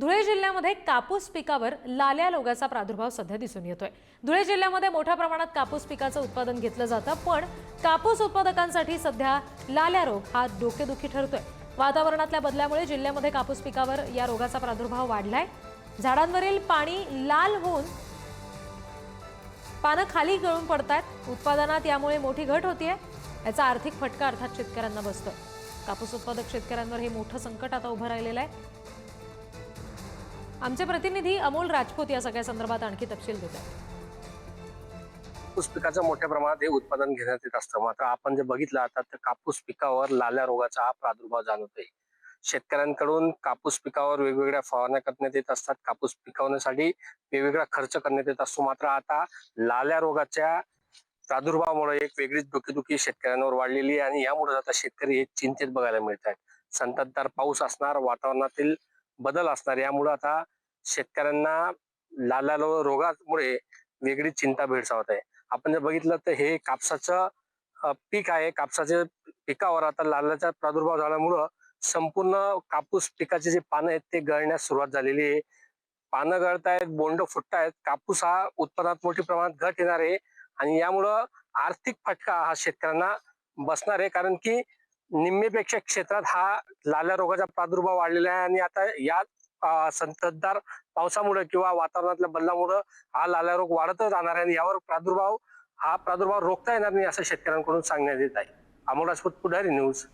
धुळे जिल्ह्यामध्ये कापूस पिकावर लाल्या रोगाचा प्रादुर्भाव सध्या दिसून येतोय. धुळे जिल्ह्यामध्ये मोठ्या प्रमाणात कापूस पिकाचं उत्पादन घेतलं जातं पण कापूस उत्पादकांसाठी सध्या लाल्या रोग हा डोकेदुखी ठरतोय. वातावरणातल्या बदलामुळे जिल्ह्यामध्ये कापूस पिकावर या रोगाचा प्रादुर्भाव वाढलाय. झाडांवरील पाणी लाल होऊन पानं खाली गळून पडतात उत्पादनात यामुळे मोठी घट होतीये याचा आर्थिक फटका अर्थात शेतकऱ्यांना बसतोय. कापूस उत्पादक शेतकऱ्यांवर हे मोठं संकट आता उभं राहिलेलं आहे. आमचे प्रतिनिधी अमोल राजपूत या सगळ्या संदर्भात आणखी तपशील देत आहेत कापूस पिकाचं मोठ्या प्रमाणात हे उत्पादन घेण्यात येत असतं. मात्र आपण जे बघितलं आता तर कापूस पिकावर लाल्या रोगाचा हा प्रादुर्भाव जाणवतोय. शेतकऱ्यांकडून कापूस पिकावर वेगवेगळ्या फवारण्या करण्यात येत असतात. कापूस पिकवण्यासाठी वेगवेगळा खर्च करण्यात येत असतो. मात्र आता लाल्या रोगाच्या प्रादुर्भावामुळे एक वेगळीच डोकेदुखी शेतकऱ्यांवर वाढलेली आहे आणि यामुळे आता शेतकरी हे चिंतेत बघायला मिळत आहेत संततधार पाऊस असणार वातावरणातील बदल असणार. यामुळे आता शेतकऱ्यांना लाला रोगामुळे वेगळी चिंता भेडसावत आहे. आपण जर बघितलं तर हे कापसाचं पीक आहे. कापसाच्या पिकावर आता लाल्याचा प्रादुर्भाव झाल्यामुळं संपूर्ण कापूस पिकाचे जे पानं आहेत ते गळण्यास सुरुवात झालेली आहे. पानं गळतायत बोंड फुटतायत. कापूस हा उत्पादनात मोठी प्रमाणात घट येणार आहे. आणि यामुळं आर्थिक फटका हा शेतकऱ्यांना बसणार आहे. कारण की निम्मेपेक्षा क्षेत्रात हा लाल्या रोगाचा प्रादुर्भाव वाढलेला आहे आणि आता या संततधार पावसामुळे किंवा वातावरणातल्या बदलामुळे हा लाल्या रोग वाढतच राहणार आहे आणि यावर प्रादुर्भाव हा प्रादुर्भाव रोखता येणार नाही असं शेतकऱ्यांकडून सांगण्यात येत आहे. अमोल राजपूत पुढारी न्यूज.